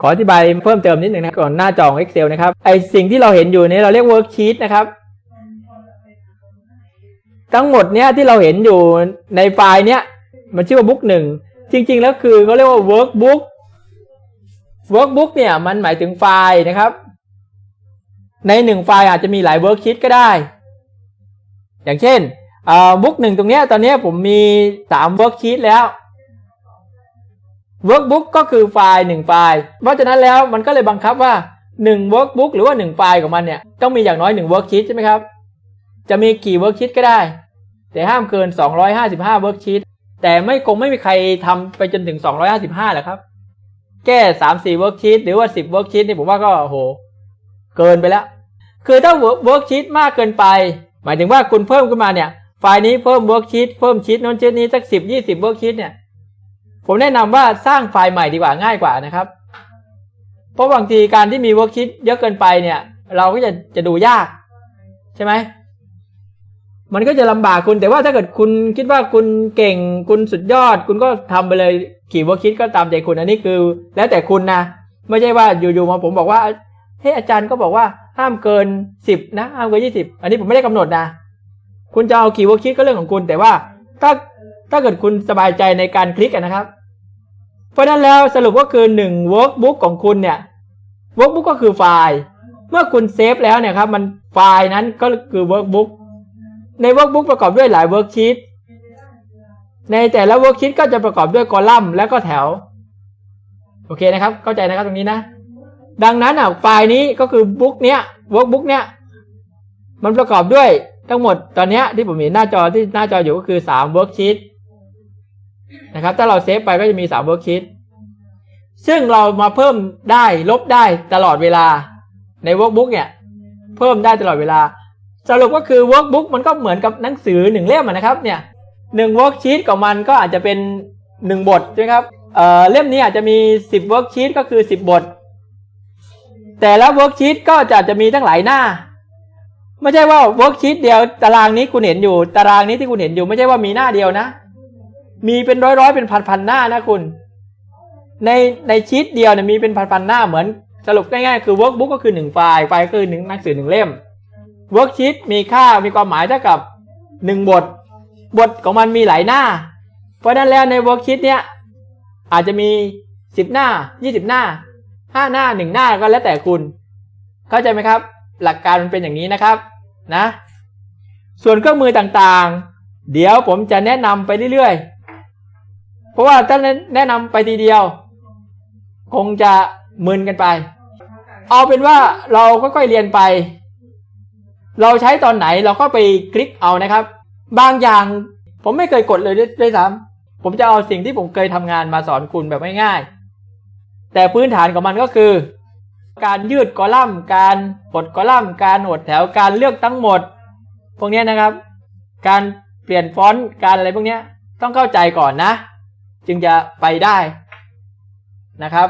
ขออธิบายเพิ่มเติมนิดหนึ่งนะก่อนหน้าจอของ Excel นะครับไอสิ่งที่เราเห็นอยู่นี้เราเรียก worksheet นะครับ ทั้งหมดเนี้ยที่เราเห็นอยู่ในไฟล์เนี้ยมันชื่อว่าบุ๊กหนึ่งจริง ๆ แล้วคือเขาเรียกว่า workbook workbook เนี่ยมันหมายถึงไฟล์นะครับ ในหนึ่งไฟล์อาจจะมีหลาย worksheet ก็ได้ อย่างเช่นบุ๊กหนึ่งตรงเนี้ยตอนเนี้ยผมมีสาม worksheet แล้ว workbook ก็คือไฟล์หนึ่งไฟล์ เพราะฉะนั้นแล้วมันก็เลยบังคับว่าหนึ่ง workbook หรือว่าหนึ่งไฟล์ของมันเนี่ยต้องมีอย่างน้อยหนึ่ง worksheet ใช่ไหมครับ จะมีกี่ worksheet ก็ได้ แต่ห้ามเกิน 255 worksheet แต่ไม่คงไม่มีใครทำไปจนถึง 255แหละครับ แก้ 3 4 worksheet หรือว่า 10 worksheet นี่ผมว่าก็โห เกินไปแล้ว คือถ้า worksheet มากเกินไป หมายถึงว่าคุณเพิ่มขึ้นมาเนี่ยไฟล์นี้เพิ่ม worksheet เพิ่มชีตโน้นชีตนี้สัก10 20 worksheet เนี่ย ผมแนะนำว่าสร้างไฟล์ใหม่ดีกว่าง่ายกว่านะครับ เพราะบางทีการที่มี worksheet เยอะเกินไปเนี่ย เราก็จะจะดูยาก ใช่ไหมมันก็จะลำบากคุณแต่ว่าถ้าเกิดคุณคิดว่าคุณเก่งคุณสุดยอด คุณก็ทำไปเลยกี่ว่าคิดก็ตามใจคุณอันนี้คือ แล้วแต่คุณนะไม่ใช่ว่าอยู่ๆมาผมบอกว่าเฮ้อาจารย์ก็บอกว่าห้ามเกินสิบนะห้ามเกินยี่สิบอันนี้ผมไม่ได้กำหนดนะ คุณจะเอากี่ว่าคิดก็เรื่องของคุณ แต่ว่าถ้า ถ้าเกิดคุณสบายใจในการคลิกนะครับ เพราะนั้นแล้วสรุปก็คือหนึ่ง workbook ของคุณเนี่ย workbook ก็คือไฟล์ เมื่อคุณเซฟแล้วเนี่ยครับ มันไฟล์นั้นก็คือ workbook ใน workbook ประกอบด้วยหลาย worksheet ในแต่ละ worksheet ก็จะประกอบด้วยคอลัมน์และก็แถว โอเคนะครับ เข้าใจนะครับตรงนี้นะ ดังนั้นอะไฟล์นี้ก็คือบุ๊กเนี้ย workbook เนี้ยมันประกอบด้วยทั้งหมดตอนนี้ที่ผมเห็นหน้าจอที่หน้าจออยู่ก็คือสาม worksheet นะครับ ถ้าเราเซฟไปก็จะมีสาม worksheet ซึ่งเรามาเพิ่มได้ลบได้ตลอดเวลาใน workbook เนี่ย เพิ่มได้ตลอดเวลา สรุปก็คือ workbook มันก็เหมือนกับหนังสือหนึ่งเล่มนะครับ เนี่ยหนึ่ง worksheet ของมันก็อาจจะเป็นหนึ่งบทใช่ไหมครับเอ่อเล่มนี้อาจจะมีสิบ worksheet ก็คือสิบบท แต่ละ worksheet ก็จะจะมีตั้งหลายหน้า ไม่ใช่ว่า worksheet เดียวตารางนี้คุณเห็นอยู่ ตารางนี้ที่คุณเห็นอยู่ไม่ใช่ว่ามีหน้าเดียวนะ มีเป็นร้อยร้อยๆเป็นพันพันๆหน้านะคุณ ในในชีตเดียวเนี่ยมีเป็นพันพันๆหน้าเหมือนสรุปง่ายๆคือ workbook ก็คือหนึ่งไฟล์ไฟล์คือหนึ่งหนังสือหนึ่งเล่ม worksheet มีค่ามีความหมายเท่ากับหนึ่งบท บทของมันมีหลายหน้า เพราะนั้นแล้วใน worksheet เนี้ยอาจจะมีสิบหน้ายี่สิบหน้าห้าหน้าหนึ่งหน้าก็แล้วแต่คุณ เข้าใจไหมครับ หลักการมันเป็นอย่างนี้นะครับนะ ส่วนเครื่องมือต่างๆ เดี๋ยวผมจะแนะนำไปเรื่อยๆ เพราะว่าถ้าแนะนำไปทีเดียว คงจะมึนกันไป เอาเป็นว่าเราก็ค่อยเรียนไป เราใช้ตอนไหนเราก็ไปคลิกเอานะครับ บางอย่างผมไม่เคยกดเลยด้วยซ้ำผมจะเอาสิ่งที่ผมเคยทำงานมาสอนคุณแบบง่ายๆแต่พื้นฐานของมันก็คือ การยืดคอลัมน์ การหดคอลัมน์ การหดแถวการเลือกทั้งหมด พวกนี้นะครับ การเปลี่ยนฟอนต์การอะไรพวกนี้ต้องเข้าใจก่อนนะ จึงจะไปได้นะครับ